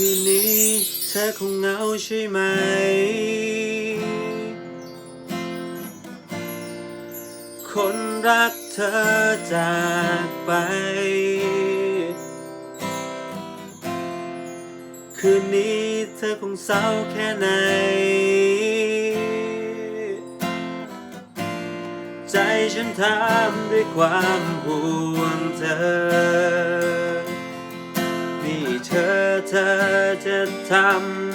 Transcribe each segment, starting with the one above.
คืนนี้ เธอคงเหงาใช่ไหม คนรักเธอจากไป คืนนี้เธอคงเศร้าแค่ไหน ใจฉันทำด้วยความห่วงเธอ ท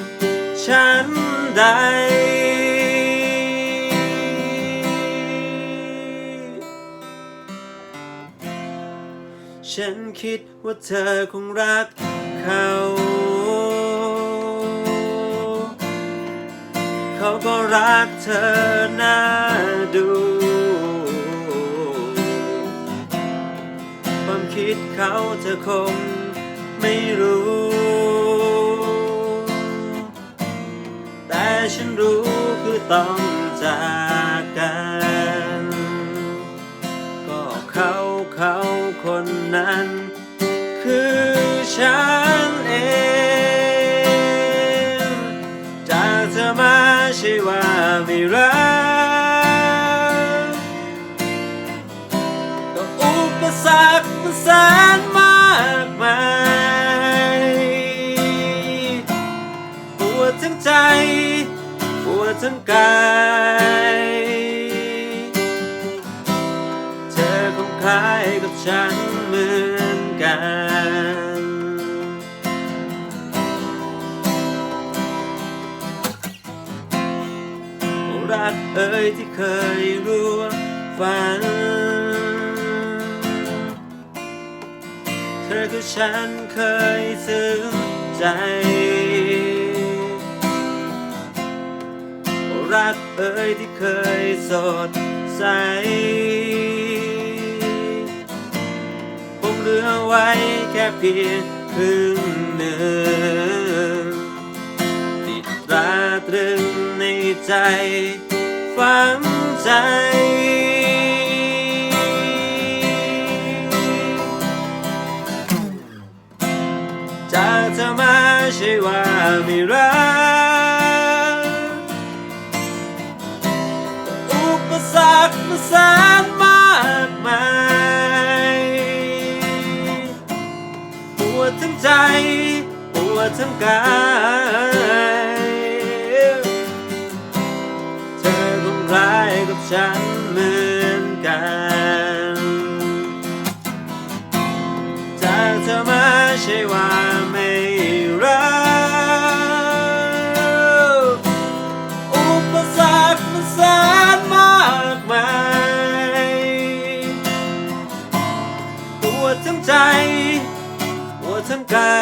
ำฉันได้ฉันคิดว่าเธอคงรักเขาเขาก็รักเธอน่าดู ความคิดเขาเธอคงไม่รู้ ฉันรู้คือต้องจากกัน ก็เขาเขาคนนั้น คือฉันเอง จากเธอมาใช่ว่าไม่รักก็อุปสรรคมันแส ทั้งกาย เธอคงคล้ายกับฉันเหมือนกันรักเอ่ยที่เคยร่วมฝัน เธอคือฉันเคยซึ้งใจ รักเอ่ยที่เคยสดใส ผมเหลือไว้แค่เพียงครึ่งหนึ่งติดตราตรึงในใจ ฝังใจจากเธอมาใช่ว่าไม่รัก ใจ ปวดทั้งกาย เธอคงคล้ายกับฉันเหมือนกัน จากเธอมาใช่ว่า ป